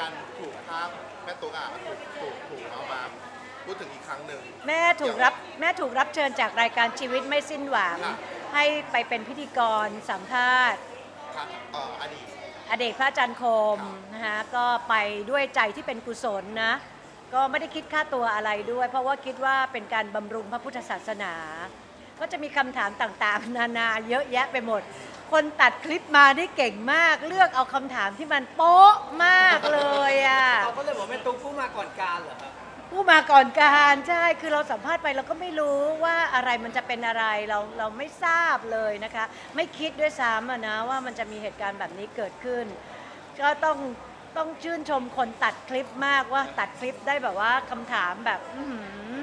การถูกภาพแม่ตุ๊กอะถูกถูกถูกเอามาพูดถึงอีกครั้งหนึ่ง แม่ถูกรับแม่ถูกรับเชิญจากรายการชีวิตไม่สิ้นหวังค่ะให้ไปเป็นพิธีกรสัมภาษณ์ ครับเอ่ออดีต อเดกพระอาจารย์คมนะคะก็ไปด้วยใจที่เป็นกุศลนะ ก็ไม่ได้คิดค่าตัวอะไรด้วย เพราะว่าคิดว่าเป็นการบำรุงพระพุทธศาสนา ก็จะมีคำถามต่างๆ นานาเยอะแยะไปหมด คนตัดคลิปมาได้เก่งมาก เลือกเอาคำถามที่มันโป๊ะมากเลยอะ เขาก็เลยบอกแม่ตุ๊กผู้มาก่อนการเหรอครับ ผู้มาก่อนการใช่คือเราสัมภาษณ์ไปเราก็ไม่รู้ว่าอะไรมันจะเป็นอะไรเราเราไม่ทราบเลยนะคะ ไม่คิดด้วยซ้ำอะนะว่ามันจะมีเหตุการณ์แบบนี้เกิดขึ้น ก็ต้องต้องชื่นชมคนตัดคลิปมากว่าตัดคลิปได้แบบว่าคำถามแบบ อื้อหื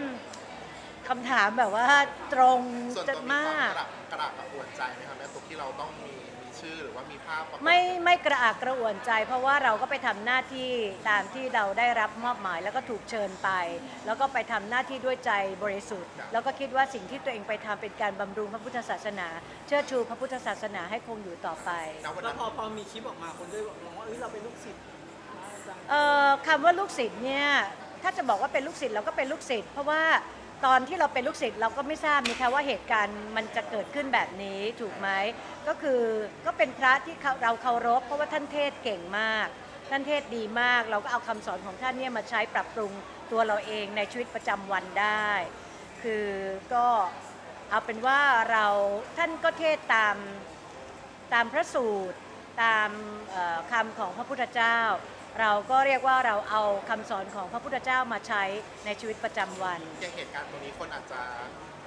อ คำถามแบบว่าตรงส่วนจะตัวมีความมากก ระดับกระดับกระอวนใจไหมครับแม่ตุ๊กที่เราต้องมีมีชื่อหรือว่ามีภาพประกอบไม่ไม่กระอักกระอ่วนใจ เพราะว่าเราก็ไปทำหน้าที่ตามที่เราได้รับมอบหมาย แล้วก็ถูกเชิญไป แล้วก็ไปทำหน้าที่ด้วยใจบริสุทธิ์ แล้วก็คิดว่าสิ่งที่ตัวเองไปทำเป็นการบำรุงพระพุทธศาสนา เชิดชูพระพุทธศาสนาให้คงอยู่ต่อไป ณวันแล้วนั้นพอพอมีคลิปออกมาคนด้วยบอกว่าเอ้ยเราเป็นลูกศิษย์พระอาจารย์เอ่อคำว่าลูกศิษย์เนี่ยถ้าจะบอกว่าเป็นลูกศิษย์เราก็เป็นลูกศิษย์เพราะว่า ตอนที่เราเป็นลูกศิษย์เราก็ไม่ทราบนะคะว่าเหตุการณ์มันจะเกิดขึ้นแบบนี้ถูกไหมก็คือก็เป็นพระที่เราเคารพเพราะว่าท่านเทศเก่งมาก ท่านเทศดีมาก เราก็เอาคำสอนของท่านเนี่ยมาใช้ปรับปรุงตัวเราเองในชีวิตประจำวันได้ คือก็เอาเป็นว่าเราท่านก็เทศตามตามพระสูตรตามคำของพระพุทธเจ้า เราก็เรียกว่าเราเอาคำสอนของพระพุทธเจ้ามาใช้ในชีวิตประจำวัน อย่างเหตุการณ์ตรงนี้คนอาจจะ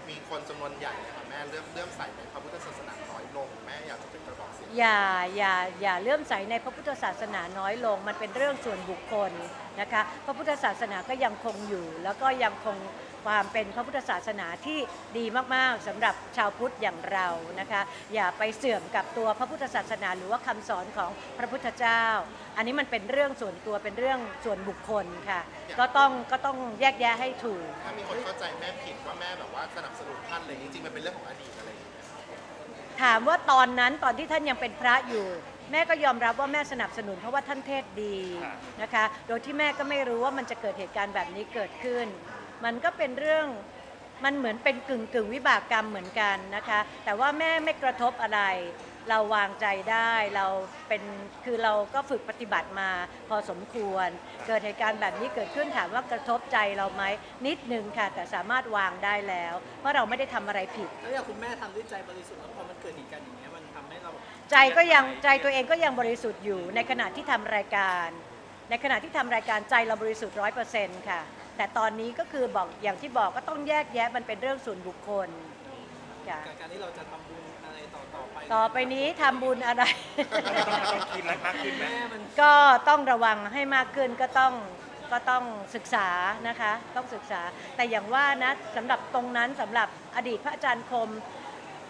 มีคนจำนวนใหญ่นะครับแม่เริ่มเริ่มใส่ในพระพุทธศาสนาน้อยลงแม่อยากจะเป็นกระบอกเสียงอย่าอย่าอย่าเลื่อมใสในพระพุทธศาสนาน้อยลง มันเป็นเรื่องส่วนบุคคลนะคะ พระพุทธศาสนาก็ยังคงอยู่ แล้วก็ยังคง ความเป็นพระพุทธศาสนาที่ดีมากๆสำหรับชาวพุทธอย่างเรานะคะ อย่าไปเสื่อมกับตัวพระพุทธศาสนา หรือว่าคำสอนของพระพุทธเจ้า อันนี้มันเป็นเรื่องส่วนตัวเป็นเรื่องส่วนบุคคลค่ะ ก็ต้องก็ต้องแยกแยะให้ถูก ถ้ามีคนเข้าใจแม่ผิดว่าแม่แบบว่าสนับสนุนท่านเลยจริงๆมันเป็นเรื่องของอดีตอะไรอย่างเงี้ยถามว่าตอนนั้นตอนที่ท่านยังเป็นพระอยู่ แม่ก็ยอมรับว่าแม่สนับสนุนเพราะว่าท่านเทศดีนะคะ โดยที่แม่ก็ไม่รู้ว่ามันจะเกิดเหตุการณ์แบบนี้เกิดขึ้น มันก็เป็นเรื่องมันเหมือนเป็นกึ่งกึ่งวิบากกรรมเหมือนกันนะคะ แต่ว่าแม่ไม่กระทบอะไร เราวางใจได้เราเป็นคือเราก็ฝึกปฏิบัติมาพอสมควร เกิดเหตุการณ์แบบนี้เกิดขึ้นถามว่ากระทบใจเราไหมนิดนึงค่ะ แต่สามารถวางได้แล้ว เพราะเราไม่ได้ทำอะไรผิด แล้วอย่างคุณแม่ทำด้วยใจบริสุทธิ์แล้วพอมันเกิดเหตุการณ์อย่างเงี้ยมันทำให้เราแบบใจก็ยังใจตัวเองก็ยังบริสุทธิ์อยู่ในขณะที่ทำรายการ ในขณะที่ทำรายการใจเราบริสุทธิ์ร้อยเปอร์เซ็นต์ค่ะ แต่ตอนนี้ก็คือบอกอย่างที่บอกก็ต้องแยกแยะมันเป็นเรื่องส่วนบุคคลค่ะการการที่เราจะทำบุญอะไรต่อต่อไป ต่อไปนี้ทำบุญอะไร ต้องคิดมากขึ้นไหมแม่มันก็ต้องระวังให้มากขึ้นก็ต้องก็ต้องศึกษานะคะ ต้องศึกษา แต่อย่างว่านะสำหรับตรงนั้นสำหรับอดีตพระอาจารย์คม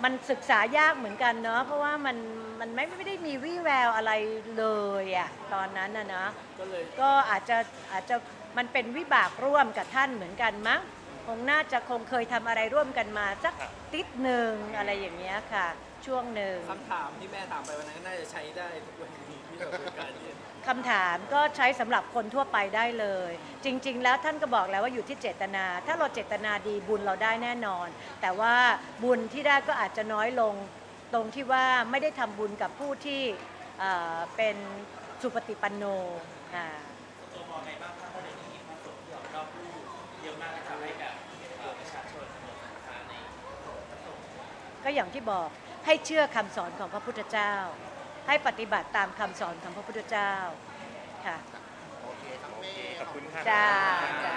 มันศึกษายากเหมือนกันเนาะเพราะว่ามันมันไม่ไม่ได้มีวี่แววอะไรเลยอะตอนนั้นนะนะก็เลยก็อาจจะอาจจะมันเป็นวิบากร่วมกับท่านเหมือนกันมั้ง คงน่าจะคงเคยทำอะไรร่วมกันมาสักติดหนึ่งอะไรอย่างเงี้ยค่ะ ช่วงหนึ่งคำถามที่แม่ถามไปวันนั้นก็น่าจะใช้ได้ทุกวันนี้ที่เราคุยกันเนี่ยคำถามก็ใช้สำหรับคนทั่วไปได้เลย จริง ๆ แล้วท่านก็บอกแล้วว่าอยู่ที่เจตนา ถ้าเราเจตนาดีบุญเราได้แน่นอน แต่ว่าบุญที่ได้ก็อาจจะน้อยลง ตรงที่ว่าไม่ได้ทำบุญกับผู้ที่เอ่อเป็นสุปฏิปันโนอ่า มากเลยทำให้แบบเอ่อประชาชนหมดศรัทธาในพระสงฆ์ก็อย่างที่บอกให้เชื่อคำสอนของพระพุทธเจ้า ให้ปฏิบัติตามคำสอนของพระพุทธเจ้าค่ะ โอเคครับแม่ขอบคุณค่ะ จ้าจ้า